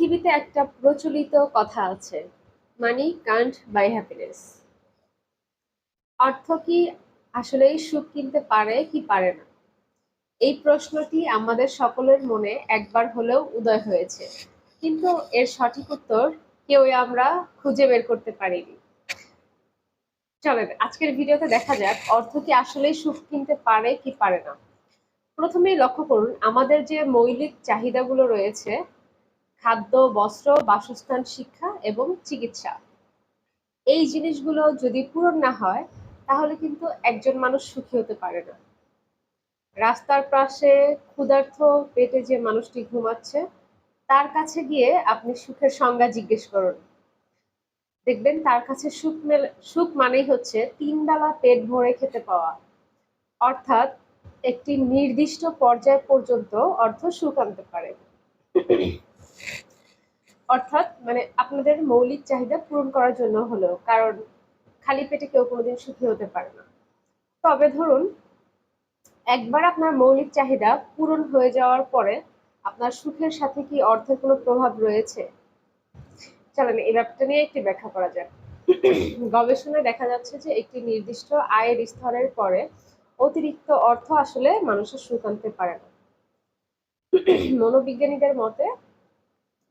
পৃথিবীতে একটা প্রচলিত কথা আছে মানি কান্ট বাই হ্যাপিনেস অর্থ কি আসলেই সুখ কিনতে পারে কি পারে না? এই প্রশ্নটি আমাদের সকলের মনে একবার হলেও উদয় হয়েছে, কিন্তু এর সঠিক উত্তর কেউই আমরা খুঁজে বের করতে পারিনি। চলেন, আজকের ভিডিওতে দেখা যাক অর্থ কি আসলেই সুখ কিনতে পারে কি পারে না। প্রথমেই লক্ষ্য করুন, আমাদের যে মৌলিক চাহিদাগুলো রয়েছে খাদ্য, বস্ত্র, বাসস্থান, শিক্ষা এবং চিকিৎসা। এই জিনিসগুলো যদি পূরণ না হয়, তাহলে কিন্তু একজন মানুষ সুখী হতে পারে না। রাস্তার পাশে ক্ষুধার্থ পেটে যে মানুষটি ঘুমাচ্ছে, তার কাছে গিয়ে আপনি সুখের সংজ্ঞা জিজ্ঞেস করুন। দেখবেন তার কাছে সুখ মেলে, সুখ মানেই হচ্ছে তিন বেলা পেট ভরে খেতে পাওয়া। অর্থাৎ একটি নির্দিষ্ট পর্যায় পর্যন্ত অর্থ সুখ আনতে পারে। অর্থাৎ মানে আপনাদের মৌলিক চাহিদা পূরণ করার জন্য হলো কারণ খালি পেটে কেউ কোনোদিন সুখী হতে পারে না। তবে ধরুন, একবার আপনার মৌলিক চাহিদা পূরণ হয়ে যাওয়ার পরে আপনার সুখের সাথে কি অর্থের কোনো প্রভাব রয়েছে? চলেন, এই ব্যাপারটা নিয়ে একটি ব্যাখ্যা করা যাক। গবেষণায় দেখা যাচ্ছে যে একটি নির্দিষ্ট আয়ের স্তরের পরে অতিরিক্ত অর্থ আসলে মানুষের সুখ আনতে পারে না। মনোবিজ্ঞানীদের মতে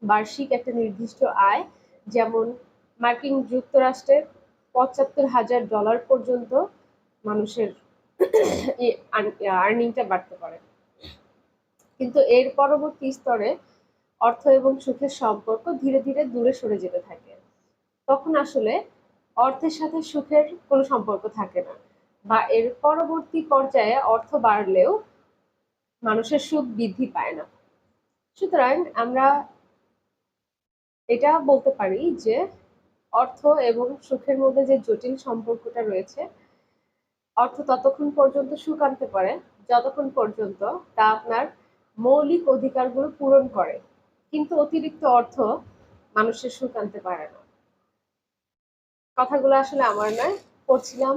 বার্ষিক একটা নির্দিষ্ট আয়, যেমন মার্কিন যুক্তরাষ্ট্রের পঁচাত্তর হাজার ডলার পর্যন্ত মানুষের আর্নিংটা বাড়তে পারে। কিন্তু এর পরবর্তী স্তরে অর্থ এবং সুখের সম্পর্ক ধীরে ধীরে দূরে সরে যেতে থাকে। তখন আসলে অর্থের সাথে সুখের কোনো সম্পর্ক থাকে না বা এর পরবর্তী পর্যায়ে অর্থ বাড়লেও মানুষের সুখ বৃদ্ধি পায় না। সুতরাং আমরা এটা বলতে পারি যে অর্থ এবং সুখের মধ্যে যে জটিল সম্পর্কটা রয়েছে, অর্থ ততক্ষণ পর্যন্ত সুখ আনতে পারে, যতক্ষণ পর্যন্ত তা আপনার মৌলিক অধিকারগুলো পূরণ করে। কিন্তু অতিরিক্ত অর্থ মানুষের সুখ আনতে পারে না। কথাগুলো আসলে আমার নয়, পড়ছিলাম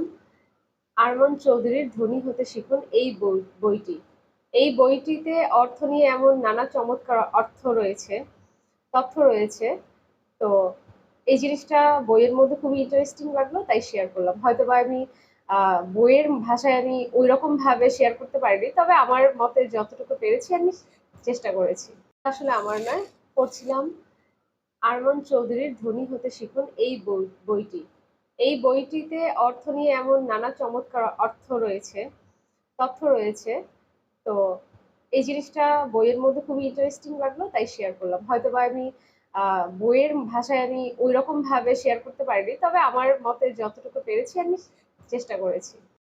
আরমান চৌধুরীর ধনী হতে শিখুন এই বই বইটি। এই বইটিতে অর্থ নিয়ে এমন নানা চমৎকার অর্থ রয়েছে। তথ্য রয়েছে। তো এই জিনিসটা বইয়ের মধ্যে খুবই ইন্টারেস্টিং লাগল, তাই শেয়ার করলাম। হয়তো বা আমি বইয়ের ভাষায় আমি ওই রকম ভাবে শেয়ার করতে পারিনি, তবে আমার মতে যতটুকু পেরেছি আমি চেষ্টা করেছি। আসলে আমার নয়, পড়ছিলাম আরমান চৌধুরীর ধনী হতে শিখুন এই বই, বইটি। এই বইটিতে অর্থ নিয়ে এমন নানা চমৎকার অর্থ রয়েছে, তথ্য রয়েছে। তো এই জিনিসটা বইয়ের মধ্যে খুবই ইন্টারেস্টিং লাগল, তাই শেয়ার করলাম। হয়তো বা আমি বইয়ের ভাষায় আমি ওই রকম ভাবে শেয়ার করতে পারিনি, তবে আমার মতে যতটুকু পেরেছি আমি চেষ্টা করেছি।